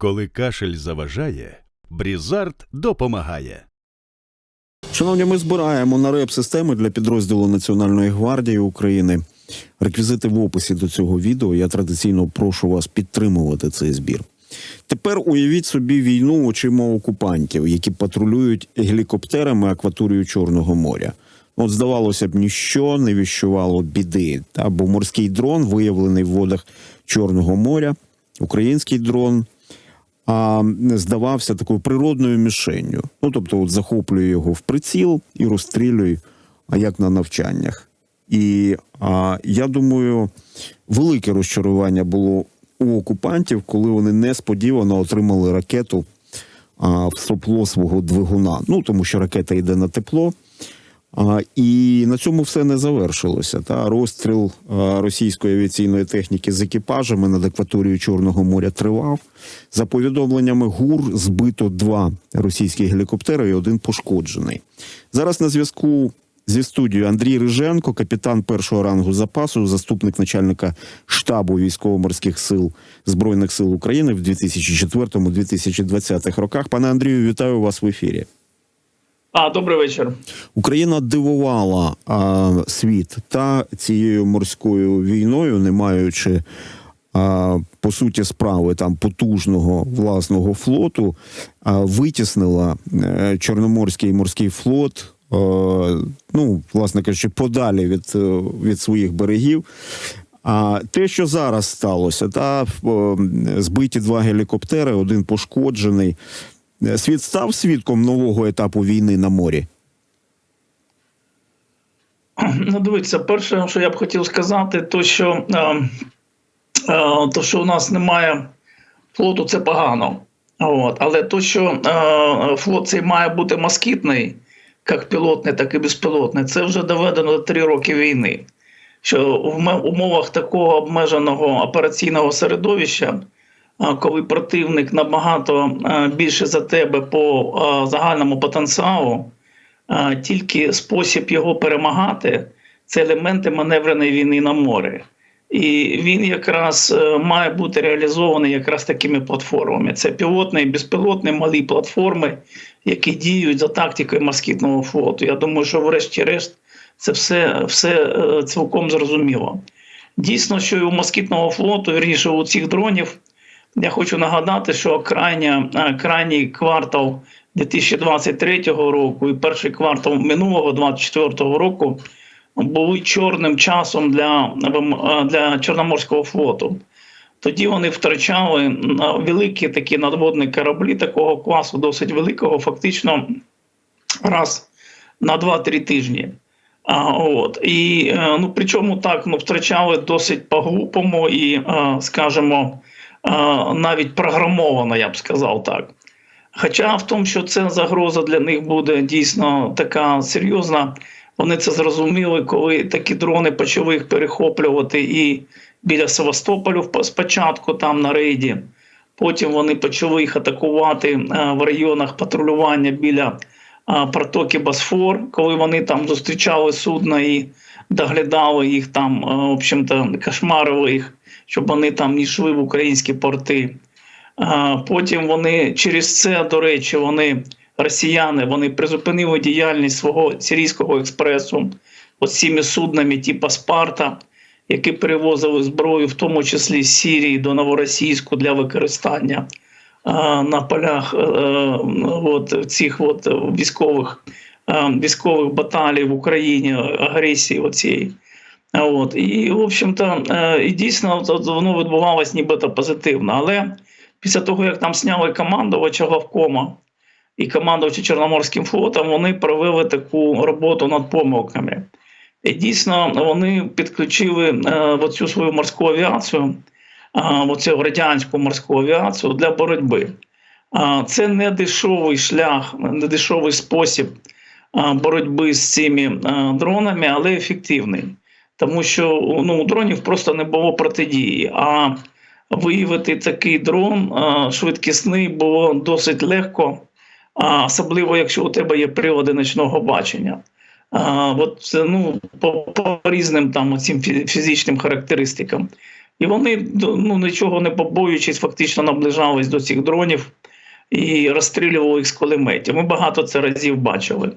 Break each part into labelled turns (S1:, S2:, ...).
S1: Коли кашель заважає, Брізард допомагає.
S2: Шановні, ми збираємо на реп системи для підрозділу Національної гвардії України. Реквізити в описі до цього відео. Я традиційно прошу вас підтримувати цей збір. Тепер уявіть собі війну очима окупантів, які патрулюють гелікоптерами акваторію Чорного моря. От, здавалося б, ніщо не віщувало біди. Та, бо морський дрон, виявлений в водах Чорного моря, український дрон, а здавався такою природною мішенню. Ну, тобто, от захоплює його в приціл і розстрілює, як на навчаннях. І а, я думаю, велике розчарування було у окупантів, коли вони несподівано отримали ракету а, в сопло свого двигуна. Ну тому що ракета йде на тепло. А, і на цьому все не завершилося. Та розстріл російської авіаційної техніки з екіпажами над акваторією Чорного моря тривав. За повідомленнями ГУР збито два російські гелікоптери і один пошкоджений. Зараз на зв'язку зі студією Андрій Риженко, капітан першого рангу запасу, заступник начальника штабу військово-морських сил Збройних сил України в 2004-2020 роках. Пане Андрію, вітаю вас в ефірі.
S3: А, добрий вечір.
S2: Україна дивувала а, світ та цією морською війною, не маючи а, по суті справи там потужного власного флоту, а, витіснила е, Чорноморський морський флот. е, Ну, власне кажучи, подалі від, е, від своїх берегів. А те, що зараз сталося, та збиті два гелікоптери, один пошкоджений. Е, Світ став свідком нового етапу війни на морі.
S3: Ну, дивіться, перше, що я б хотів сказати, то що, е, е, то, що у нас немає флоту, це погано. От. Але то, що флот цей має бути москітний, як пілотний, так і безпілотний, це вже доведено до три роки війни. Що в умовах такого обмеженого операційного середовища, коли противник набагато е, більше за тебе по е, загальному потенціалу, тільки спосіб його перемагати це елементи маневреної війни на морі. І він якраз е, має бути реалізований якраз такими платформами. Це пілотні і безпілотні малі платформи, які діють за тактикою москітного флоту. Я думаю, що врешті-решт це все, все е, цілком зрозуміло. Дійсно, що і у москітного флоту, вірніше у цих дронів, я хочу нагадати, що крайня, е, крайній квартал 2023 року і перший квартал минулого 2024 року були чорним часом для, е, для Чорноморського флоту. Тоді вони втрачали е, великі такі надводні кораблі такого класу, досить великого, фактично раз на 2-3 тижні. А, от. І ну, причому так ну, втрачали досить по-глупому і, скажімо, навіть програмовано, я б сказав так. Хоча в тому, що це загроза для них буде дійсно така серйозна, вони це зрозуміли, коли такі дрони почали їх перехоплювати і біля Севастополю спочатку, там на рейді. Потім вони почали їх атакувати е, в районах патрулювання біля е, протоки Босфор, коли вони там зустрічали судна і доглядали їх там, е, в общем-то, кошмарили їх, щоб вони там не йшли в українські порти. Потім вони через це, до речі, вони росіяни вони призупинили діяльність свого сирійського експресу от цими суднами, типу Спарта, які перевозили зброю, в тому числі з Сірії до Новоросійську для використання на полях е, е, от, цих от військових, е, військових баталій в Україні, агресії оцієї. От. І, в общем-то, е, і дійсно воно відбувалось нібито позитивно. Але після того, як там сняли командувача главкома і командувача Чорноморським флотом, вони провели таку роботу над помилками. І дійсно вони підключили е, оцю свою морську авіацію, е, оцю радянську морську авіацію для боротьби. Е, Це не дешевий шлях, не дешевий спосіб е, боротьби з цими дронами, але ефективний. Тому що ну, у дронів просто не було протидії. А виявити такий дрон швидкісний було досить легко, особливо якщо у тебе є прилади ночного бачення. От ну, по, по різним там цим фізичним характеристикам. І вони ну, нічого не побоюючись, фактично наближались до цих дронів і розстрілювали їх з кулеметів. Ми багато це разів бачили.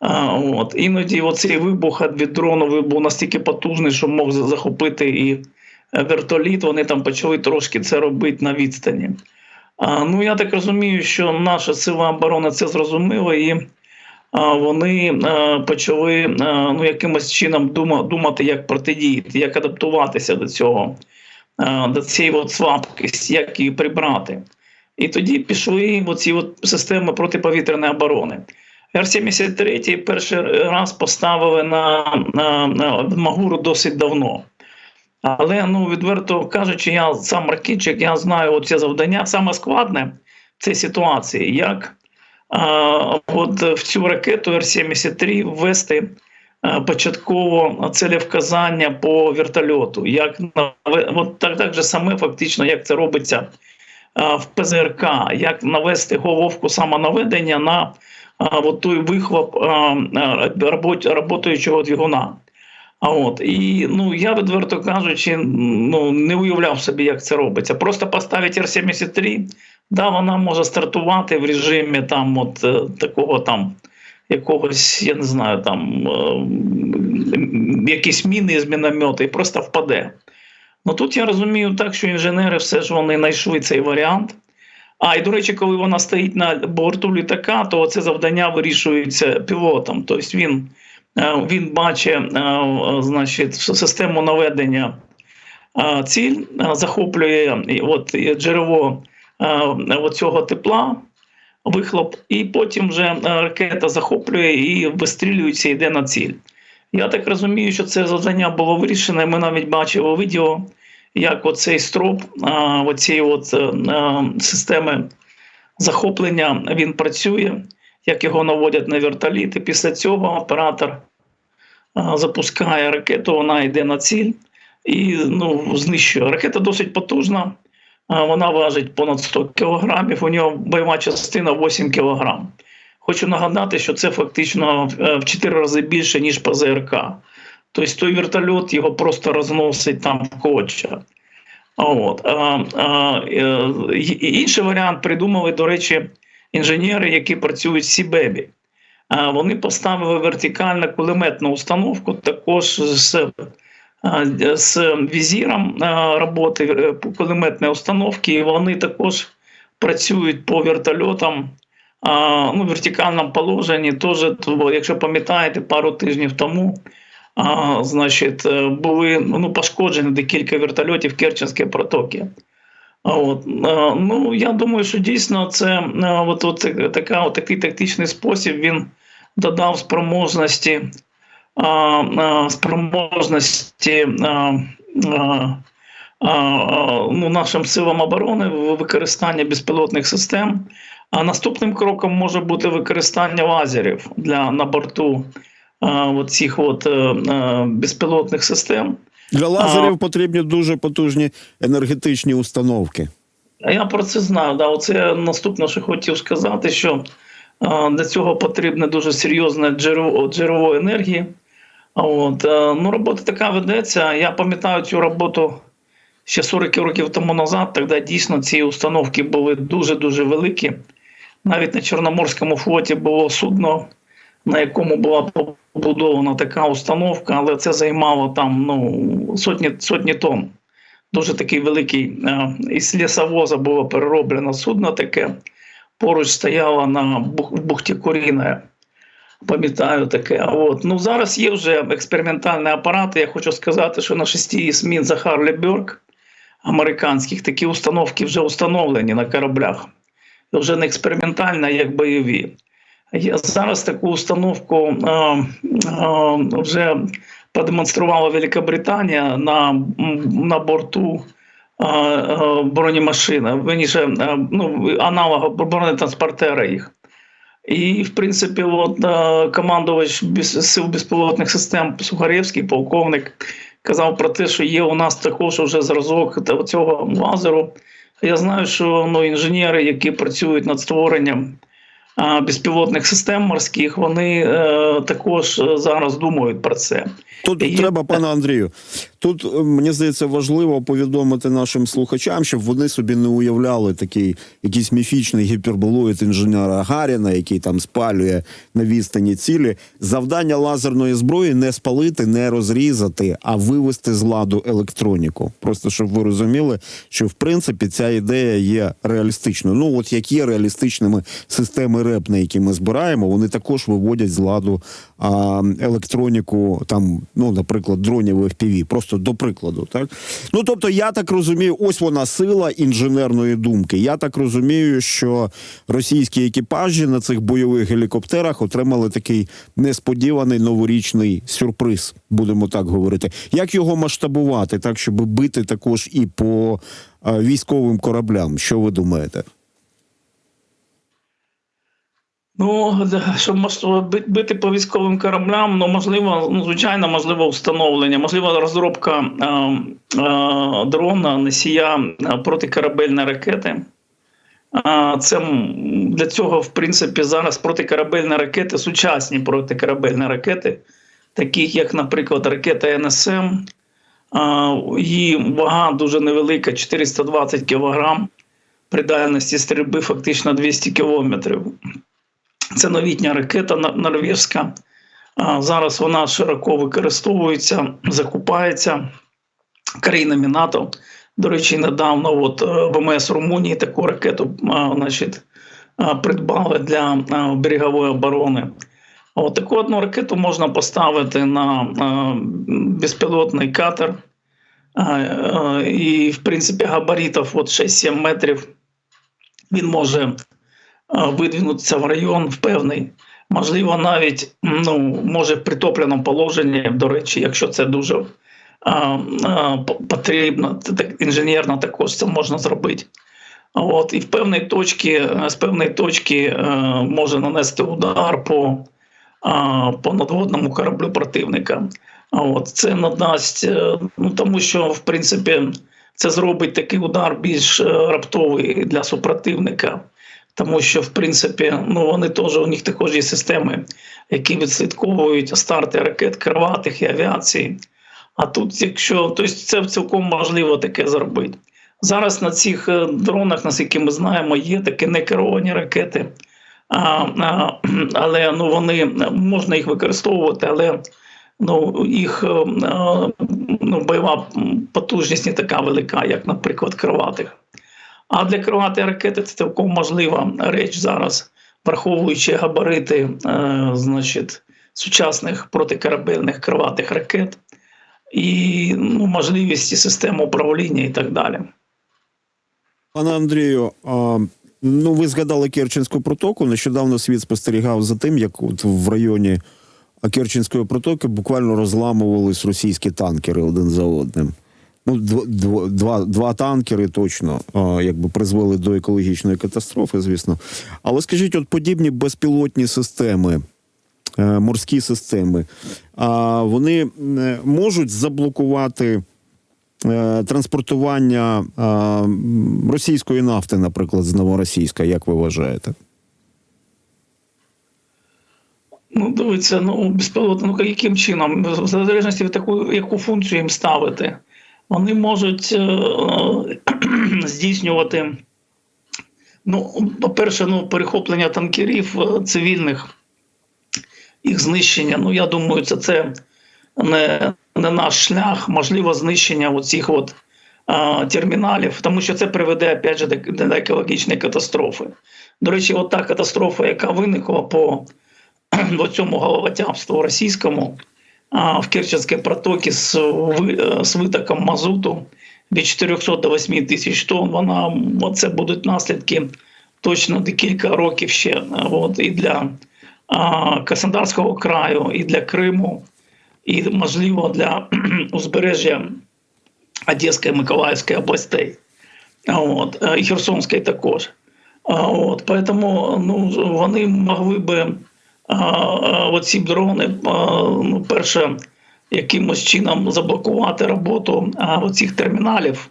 S3: А, от. Іноді оцей вибух від дрону був настільки потужний, що мог захопити і е, вертоліт. Вони там почали трошки це робити на відстані. А, ну, я так розумію, що наша сила оборони це зрозуміла і а, вони е, почали е, ну, якимось чином дума, думати, як протидіяти, як адаптуватися до цього, е, до цієї от слабкості, як її прибрати. І тоді пішли оці от системи протиповітряної оборони. Р-73 перший раз поставили на, на, на Магуру досить давно. Але ну, відверто кажучи, я сам ракетчик, я знаю оце завдання. Саме складне в цій ситуації, як а, от в цю ракету Р-73 ввести а, початково целевказання по вертольоту. Як от так, так же саме фактично, як це робиться а, в ПЗРК, як навести головку самонаведення на а, от той вихлоп а, робот- двигуна. А от і ну я відверто кажучи, ну не уявляв собі, як це робиться. Просто поставити Р-73, да, вона може стартувати в режимі там, от е, такого там якогось, я не знаю, там е, якісь міни з міномета і просто впаде. Ну тут я розумію так, що інженери все ж вони знайшли цей варіант. А і до речі, коли вона стоїть на борту літака, то це завдання вирішується пілотом. Тобто він, е, він бачить е, е, значить, систему наведення ціль, захоплює от, джерело цього тепла, вихлоп, і потім вже ракета захоплює і вистрілюється, йде на ціль. Я так розумію, що це завдання було вирішене. Ми навіть бачили відео, як оцей строп оцієї от, е, е, системи захоплення він працює, як його наводять на вертоліт. І після цього оператор запускає ракету, вона йде на ціль і ну, знищує. Ракета досить потужна, вона важить понад 100 кілограмів, у нього бойова частина 8 кілограм. Хочу нагадати, що це фактично е, в 4 рази більше, ніж ПЗРК. Тобто той вертольот його просто розносить там. А От. А, а, е, інший варіант придумали, до речі, інженери, які працюють в Сібебі. А, Вони поставили вертикальну кулеметну установку, також з, з візіром роботи е, кулеметної установки, і вони також працюють по вертольотам ну, в вертикальному положенні. Теж, якщо пам'ятаєте, пару тижнів тому а, значить, е, були ну, пошкоджені декілька вертольотів в Керченській протоки. От, е, ну, я думаю, що дійсно це е, от, от, така, от, такий тактичний спосіб він додав спроможності, а, а, спроможності а, а, ну, нашим силам оборони в використанні безпілотних систем. А наступним кроком може бути використання лазерів для на борту а, цих от, е, е, безпілотних систем.
S2: Для лазерів потрібні дуже потужні енергетичні установки.
S3: Я про це знаю. Да, оце наступне, що хотів сказати, що для цього потрібне дуже серйозне джерело, джерело енергії. От, е, ну, робота така ведеться. Я пам'ятаю цю роботу ще 40 років тому назад. Тоді дійсно ці установки були дуже-дуже великі. Навіть на Чорноморському флоті було судно, на якому була побудована така установка, але це займало там ну, сотні, сотні тонн дуже такий великий е, із лісовоза було перероблено судно таке. Поруч стояло на бухті Куріне. Пам'ятаю таке. От. Ну, зараз є вже експериментальні апарати. Я хочу сказати, що на шесті СМІ Захар Леберг американських такі установки вже установлені на кораблях. Вже не експериментальні, як бойові. Зараз таку установку е, е, вже продемонструвала Великобританія на, на борту е, бронемашини, верніше, е, ну, аналога бронетранспортера їх. І, в принципі, от, командувач сил безпілотних систем Сухаревський, полковник, казав про те, що є у нас також вже зразок цього лазеру. Я знаю, що ну, інженери, які працюють над створенням безпілотних систем морських, вони е, також е, зараз думають про це.
S2: Тут
S3: Є-
S2: треба, пане Андрію. Тут е, мені здається важливо повідомити нашим слухачам, щоб вони собі не уявляли такий якийсь міфічний гіперболоїд інженера Гаріна, який там спалює на відстані цілі. Завдання лазерної зброї не спалити, не розрізати, а вивести з ладу електроніку. Просто щоб ви розуміли, що в принципі ця ідея є реалістичною. Ну от як є реалістичними системи РЕП, на які ми збираємо, вони також виводять з ладу а, електроніку, там, ну, наприклад, дронів FPV, просто до прикладу. Так? Ну тобто, я так розумію, ось вона сила інженерної думки. Я так розумію, що російські екіпажі на цих бойових гелікоптерах отримали такий несподіваний новорічний сюрприз, будемо так говорити. Як його масштабувати, так щоб бити також і по військовим кораблям? Що ви думаєте?
S3: Ну, да, щоб мож- бити по військовим кораблям, ну можливо, ну звичайно, можливо, встановлення, можливо, розробка е, е, дрона, носія протикорабельної ракети. Це для цього, в принципі, зараз протикорабельні ракети, сучасні протикорабельні ракети, таких як, наприклад, ракета НСМ. Її вага дуже невелика, 420 кг, при дальності стрільби фактично 200 кілометрів. Це новітня ракета нор- норвезька. А, Зараз вона широко використовується, закупається країнами НАТО. До речі, недавно от е, ВМС Румунії таку ракету значить, придбали для берегової оборони. От таку одну ракету можна поставити на безпілотний катер. І, в принципі, габаритів от 6-7 метрів. Він може видвинутися в район в певний, можливо, навіть ну, може в притопленому положенні, до речі, якщо це дуже а, а, потрібно, це так інженерно також це можна зробити. От, і в певній точці, е, з певної точки е, може нанести удар по, а, по надводному кораблю противника. А От, це надасть, е, ну, тому що, в принципі, це зробить такий удар більш е, раптовий для супротивника тому що в принципі ну вони теж у них також є системи, які відслідковують старти ракет криватих і авіації. А тут, якщо тобто це цілком можливо таке зробити. Зараз на цих е, дронах, наскільки ми знаємо, є такі некеровані ракети, а, а, але ну вони можна їх використовувати, але ну їх е, е, ну, бойова потужність не така велика, як, наприклад, криватих. А для криватої ракети це цілком можлива реч зараз, враховуючи габарити е, значить, сучасних протикорабельних криватих ракет і ну, можливості систем управління і так далі.
S2: Пане Андрію, а, ну ви згадали Керченську протоку. Нещодавно світ спостерігав за тим, як от в районі Керченської протоки буквально розламувались російські танкери один за одним. Ну, дв- дв- два, два танкери точно якби призвели до екологічної катастрофи, звісно. Але скажіть, от подібні безпілотні системи, е, морські системи, а вони можуть заблокувати е, транспортування російської нафти, наприклад, з Новоросійська, як ви вважаєте?
S3: Ну, дивіться, ну безпілотно, ну яким чином? В залежності від таку, яку функцію їм ставити, вони можуть е, здійснювати. Ну, по-перше, ну, перехоплення танкерів е, цивільних, їх знищення. Ну, я думаю, це, це не, не наш шлях, можливо, знищення оцих от, е, терміналів, тому що це приведе опять же, до, до екологічної катастрофи. До речі, от та катастрофа, яка виникла по до цьому головотяпству російському в Керченській протоці з, ви- е, з витоком мазуту від 400 до 8 тисяч тонн, вона це будуть наслідки точно декілька років ще. От, і для а, Краснодарського краю, і для Криму, і можливо для узбережжя Одеської Миколаївської областей. От, е, і Херсонської також. От, поэтому ну, вони могли би оці дрони, ну, перше, якимось чином заблокувати роботу оцих терміналів,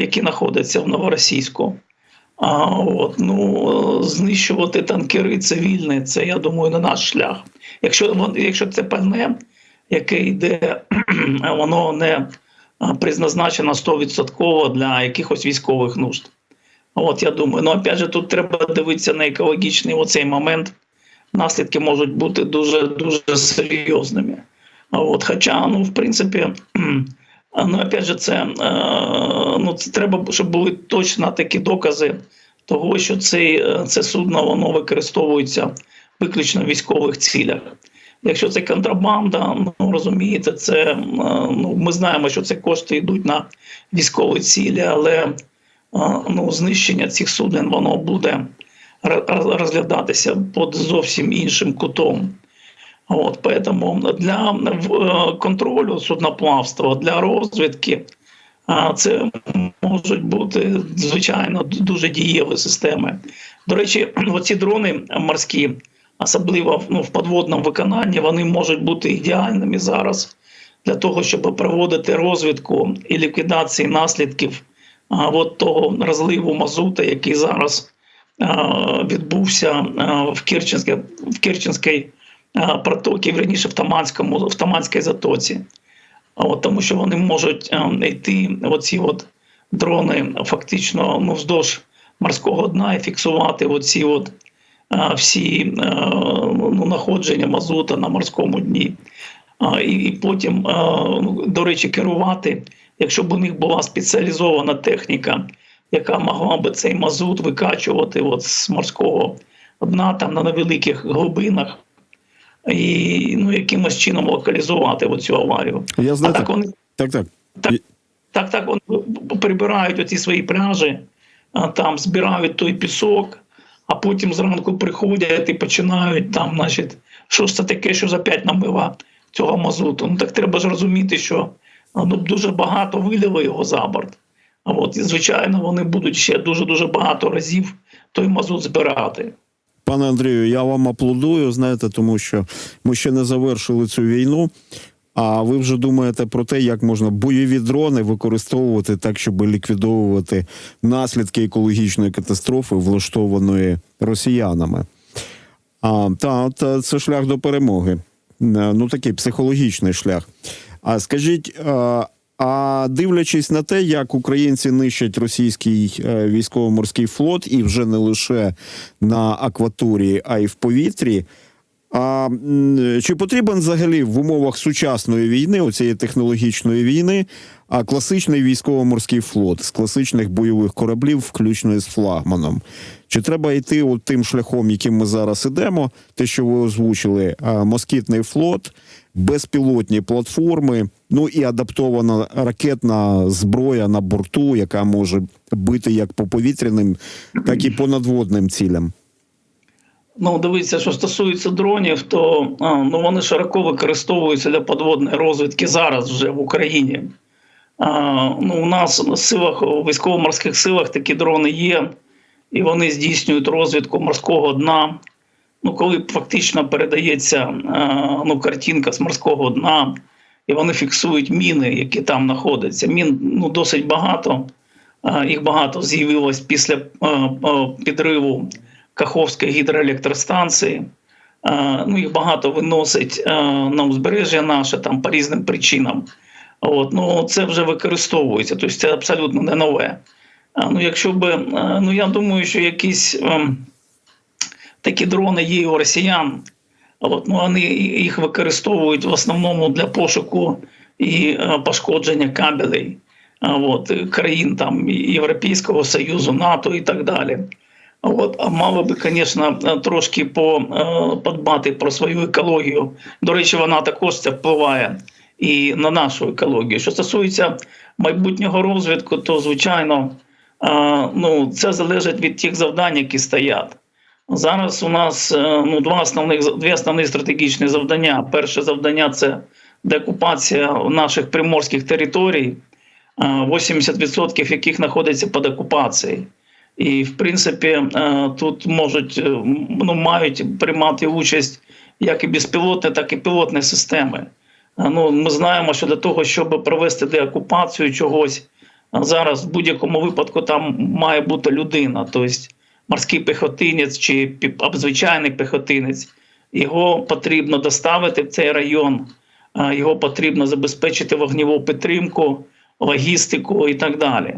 S3: які знаходяться в Новоросійську. А, от, ну, знищувати танкери цивільні, це, я думаю, не наш шлях. Якщо, якщо це пальне, яке йде, воно не призначено 100% для якихось військових нужд. От я думаю, ну опять же, тут треба дивитися на екологічний оцей момент. Наслідки можуть бути дуже дуже серйозними. От, хоча, ну, в принципі, ну опять же, це, е, ну, це треба, щоб були точно такі докази того, що цей, е, це судно воно використовується виключно в військових цілях. Якщо це контрабанда, ну розумієте, це е, ну ми знаємо, що це кошти йдуть на військові цілі, але ну, знищення цих суден воно буде розглядатися під зовсім іншим кутом. От, поэтому для е, контролю судноплавства, для розвідки це можуть бути звичайно дуже дієві системи. До речі, оці дрони морські, особливо ну, в подводному виконанні, вони можуть бути ідеальними зараз для того, щоб проводити розвідку і ліквідації наслідків а, от того розливу мазута, який зараз відбувся в Керченській, в Керченській а, протоці, верніше в Таманському, в Таманській затоці. От, тому що вони можуть йти, оці от дрони фактично ну, вздовж морського дна і фіксувати оці от, всі ну, находження мазута на морському дні. І, потім, ну, до речі, керувати, якщо б у них була спеціалізована техніка, яка могла би цей мазут викачувати от з морського дна там на невеликих глибинах і ну, якимось чином локалізувати оцю аварію.
S2: Я
S3: А
S2: знаю.
S3: так вони
S2: Так, так.
S3: так, так, так вони прибирають оці свої пляжі, там збирають той пісок, а потім зранку приходять і починають там, значить, що ж це таке, що за п'ять намила цього мазуту. Ну так треба ж розуміти, що ну, дуже багато вилили його за борт. От, і, звичайно, вони будуть ще дуже-дуже багато разів той мазут збирати.
S2: Пане Андрію, я вам аплодую, знаєте, тому що ми ще не завершили цю війну. А ви вже думаєте про те, як можна бойові дрони використовувати так, щоб ліквідовувати наслідки екологічної катастрофи, влаштованої росіянами. А, та, та це шлях до перемоги. Е, Ну такий психологічний шлях. А скажіть, а, а дивлячись на те, як українці нищать російський е, військово-морський флот, і вже не лише на акваторії, а й в повітрі. А чи потрібен взагалі в умовах сучасної війни, оцієї технологічної війни, а класичний військово-морський флот з класичних бойових кораблів, включно з флагманом? Чи треба йти от тим шляхом, яким ми зараз ідемо? Те, що ви озвучили, москітний флот, безпілотні платформи, ну і адаптована ракетна зброя на борту, яка може бити як по повітряним, так і по надводним цілям.
S3: Ну, дивіться, що стосується дронів, то ну, вони широко використовуються для подводної розвідки зараз вже в Україні. А, ну, у нас в силах, військово-морських силах такі дрони є, і вони здійснюють розвідку морського дна. Ну, коли фактично передається ну, картинка з морського дна, і вони фіксують міни, які там знаходяться. Мін ну, досить багато. Їх багато з'явилось після а, підриву Каховської гідроелектростанції. Е, Ну, їх багато виносить е, на узбережжя наше там по різним причинам. От, ну, це вже використовується, тобто це абсолютно не нове. Ну, якщо би, ну я думаю, що якісь такі дрони є у росіян. От, ну, вони їх використовують в основному для пошуку і пошкодження кабелей от, країн там Європейського Союзу, НАТО і так далі. От, а мало би, звісно, трошки по, подбати про свою екологію. До речі, вона також це впливає і на нашу екологію. Що стосується майбутнього розвитку, то звичайно ну, це залежить від тих завдань, які стоять. Зараз у нас е, ну, два основних дві основні стратегічні завдання. Перше завдання це деокупація наших приморських територій, е, 80% яких знаходяться під окупацією. І, в принципі, е, тут можуть е, ну, мають приймати участь як і безпілотні, так і пілотні системи. Е, Ну, ми знаємо, що для того, щоб провести деокупацію чогось, Зараз в будь-якому випадку там має бути людина, тобто морський піхотинець чи звичайний піхотинець. Його потрібно доставити в цей район, його потрібно забезпечити вогневу підтримку, логістику і так далі.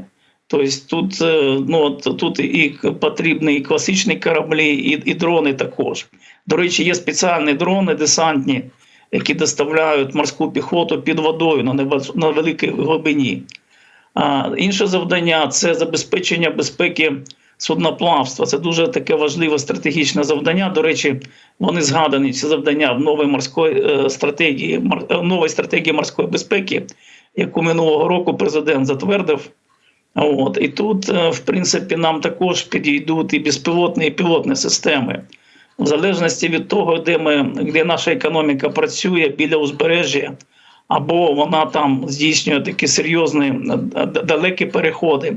S3: Тобто тут, е, ну, тут і потрібні і класичні кораблі, і, і дрони також. До речі, є спеціальні дрони десантні, які доставляють морську піхоту під водою на, невис- на великій глибині. А інше завдання це забезпечення безпеки судноплавства. Це дуже таке важливе стратегічне завдання. До речі, вони згадані ці завдання в новій морської е, стратегії, е, новій стратегії морської безпеки, яку минулого року президент затвердив. От і тут, е, в принципі, нам також підійдуть і безпілотні, і пілотні системи. В залежності від того, де ми, де наша економіка працює біля узбережжя, або вона там здійснює такі серйозні е, далекі переходи.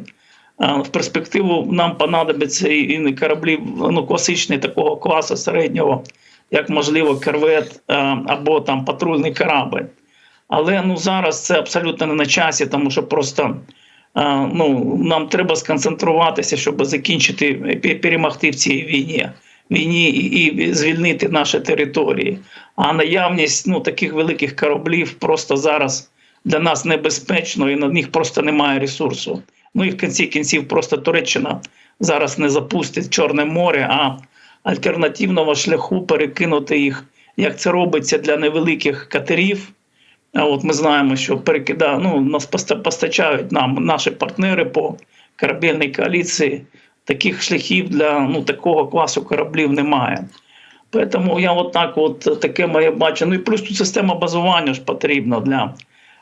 S3: Е, В перспективу нам понадобиться і і кораблі ну, класичні такого класу середнього, як можливо корвет е, або там патрульний корабль. Але ну зараз це абсолютно не на часі, тому що просто ну, нам треба сконцентруватися, щоб закінчити перемогти в цій війні. Війні і, звільнити наші території. А наявність ну, таких великих кораблів просто зараз для нас небезпечно і на них просто немає ресурсу. Ну і в кінці кінців просто Туреччина зараз не запустить Чорне море, а альтернативного шляху перекинути їх, як це робиться для невеликих катерів. А от ми знаємо, що перекида, ну, нас постачають нам наші партнери по корабельній коаліції. Таких шляхів для ну, такого класу кораблів немає. Тому я от так, от таке моє бачення. Ну і плюс тут система базування ж потрібна для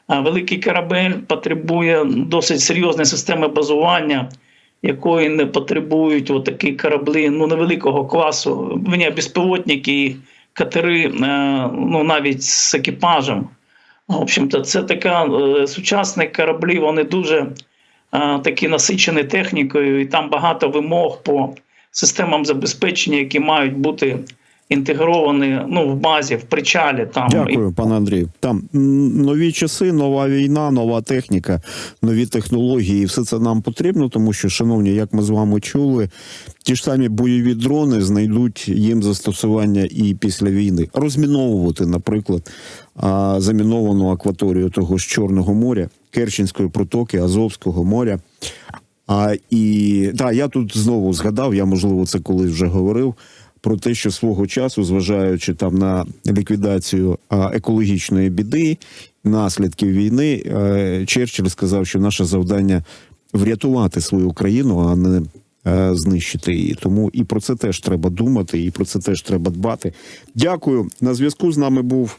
S3: великий корабель потребує досить серйозної системи базування, якої не потребують от такі кораблі ну, невеликого класу. Вони безпілотники і катери, е, ну навіть з екіпажем. В общем-то, це така е, сучасні кораблі, вони дуже е, такі насичені технікою, і там багато вимог по системам забезпечення, які мають бути інтегровані ну, в базі, в причалі. Там
S2: Дякую, пане Андрію. Там нові часи, нова війна, нова техніка, нові технології. І все це нам потрібно, тому що, шановні, як ми з вами чули, ті ж самі бойові дрони знайдуть їм застосування і після війни. Розміновувати, наприклад, заміновану акваторію того ж Чорного моря, Керченської протоки, Азовського моря. А і да, я тут знову згадав, я можливо це колись вже говорив. Про те, що свого часу, зважаючи там на ліквідацію екологічної біди, наслідків війни, е, Черчилль сказав, що наше завдання врятувати свою країну, а не е, знищити її. Тому і про це теж треба думати, і про це теж треба дбати. Дякую. На зв'язку з нами був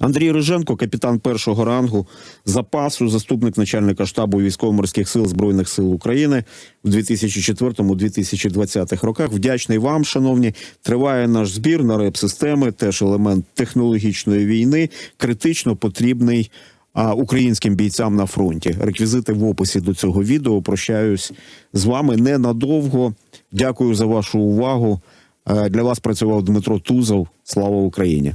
S2: Андрій Риженко, капітан першого рангу запасу, заступник начальника штабу військово-морських сил збройних сил України в 2004-2020 роках. Вдячний вам, шановні. Триває наш збір на реп-системи, теж елемент технологічної війни, критично потрібний а, українським бійцям на фронті. Реквізити в описі до цього відео. Прощаюсь з вами ненадовго. Дякую за вашу увагу. Е, Для вас працював Дмитро Тузов. Слава Україні!